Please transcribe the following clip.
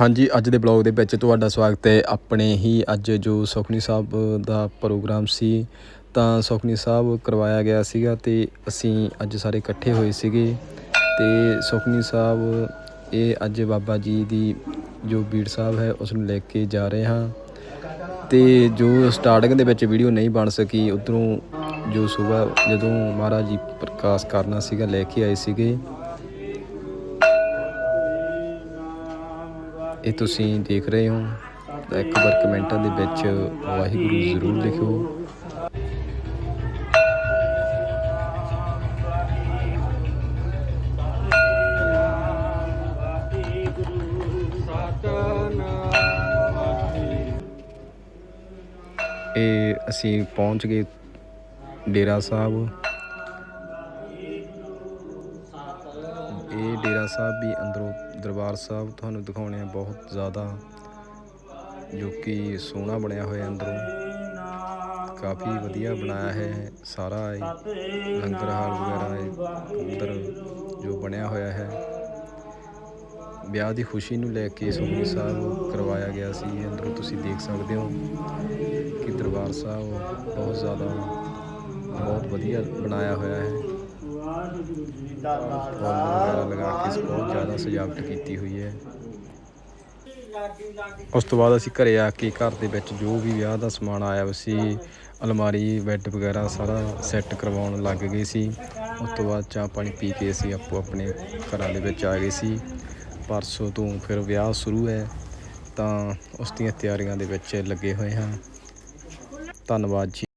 ਹਾਂਜੀ, ਅੱਜ ਦੇ ਬਲੌਗ ਦੇ ਵਿੱਚ ਤੁਹਾਡਾ ਸਵਾਗਤ ਹੈ। ਆਪਣੇ ਹੀ ਅੱਜ ਜੋ ਸੁਖਨੀ ਸਾਹਿਬ ਦਾ ਪ੍ਰੋਗਰਾਮ ਸੀ, ਤਾਂ ਸੁਖਨੀ ਸਾਹਿਬ ਕਰਵਾਇਆ ਗਿਆ ਸੀਗਾ ਤੇ ਅਸੀਂ ਅੱਜ ਸਾਰੇ ਇਕੱਠੇ ਹੋਏ ਸੀਗੇ ਤੇ ਸੁਖਨੀ ਸਾਹਿਬ, ਇਹ ਅੱਜ ਬਾਬਾ ਜੀ ਦੀ ਜੋ ਬੀੜ ਸਾਹਿਬ ਹੈ, ਉਸ ਨੂੰ ਲੈ ਕੇ ਜਾ ਰਹੇ ਹਾਂ। ਤੇ ਜੋ ਸਟਾਰਟਿੰਗ ਦੇ ਵਿੱਚ ਵੀਡੀਓ ਨਹੀਂ ਬਣ ਸਕੀ, ਉਧਰੋਂ ਜੋ ਸਵੇਰ ਜਦੋਂ ਮਹਾਰਾਜ ਜੀ ਪ੍ਰਕਾਸ਼ ਕਰਨਾ ਸੀਗਾ, ਲੈ ਕੇ ਆਏ ਸੀਗੇ। ਇਹ ਤੁਸੀਂ ਦੇਖ ਰਹੇ ਹੋ। ਤਾਂ ਇੱਕ ਵਾਰ ਕਮੈਂਟਾਂ ਦੇ ਵਿੱਚ ਵਾਹਿਗੁਰੂ ਜ਼ਰੂਰ ਲਿਖਿਓ। ਇਹ ਅਸੀਂ ਪਹੁੰਚ ਗਏ ਡੇਰਾ ਸਾਹਿਬ। ਇਹ ਡੇਰਾ ਸਾਹਿਬ ਵੀ ਅੰਦਰੋਂ ਦਰਬਾਰ ਸਾਹਿਬ ਤੁਹਾਨੂੰ ਦਿਖਾਉਣੇ ਆ ਬਹੁਤ ਜ਼ਿਆਦਾ, ਜੋ ਕਿ ਸੋਹਣਾ ਬਣਿਆ ਹੋਇਆ ਅੰਦਰੋਂ। ਕਾਫੀ ਵਧੀਆ ਬਣਾਇਆ ਹੈ ਸਾਰਾ ਇਹ ਲੰਗਰ ਹਾਲ ਵਗੈਰਾ, ਇਹ ਅੰਦਰ ਜੋ ਬਣਿਆ ਹੋਇਆ ਹੈ। ਵਿਆਹ ਦੀ ਖੁਸ਼ੀ ਨੂੰ ਲੈ ਕੇ ਸੁਖਮਨੀ ਸਾਹਿਬ ਕਰਵਾਇਆ ਗਿਆ ਸੀ ਅੰਦਰੋਂ ਤੁਸੀਂ ਦੇਖ ਸਕਦੇ ਹੋ ਕਿ ਦਰਬਾਰ ਸਾਹਿਬ ਬਹੁਤ ਜ਼ਿਆਦਾ, ਬਹੁਤ ਵਧੀਆ ਬਣਾਇਆ ਹੋਇਆ ਹੈ। ਵਗੈਰਾ ਲਗਾ ਕੇ ਬਹੁਤ ਜ਼ਿਆਦਾ ਸਜਾਵਟ ਕੀਤੀ ਹੋਈ ਹੈ ਉਸ ਤੋਂ ਬਾਅਦ ਅਸੀਂ ਘਰੇ ਆ ਕੇ ਘਰ ਦੇ ਵਿੱਚ ਜੋ ਵੀ ਵਿਆਹ ਦਾ ਸਮਾਨ ਆਇਆ ਸੀ, ਅਲਮਾਰੀ ਬੈੱਡ ਵਗੈਰਾ ਸਾਰਾ ਸੈੱਟ ਕਰਵਾਉਣ ਲੱਗ ਗਏ ਸੀ। ਉਸ ਤੋਂ ਬਾਅਦ ਚਾਹ ਪਾਣੀ ਪੀ ਕੇ ਅਸੀਂ ਆਪੋ ਆਪਣੇ ਘਰਾਂ ਦੇ ਵਿੱਚ ਆ ਗਏ ਸੀ। ਪਰਸੋਂ ਤੋਂ ਫਿਰ ਵਿਆਹ ਸ਼ੁਰੂ ਹੈ, ਤਾਂ ਉਸ ਦੀਆਂ ਤਿਆਰੀਆਂ ਦੇ ਵਿੱਚ ਲੱਗੇ ਹੋਏ ਹਾਂ। ਧੰਨਵਾਦ ਜੀ।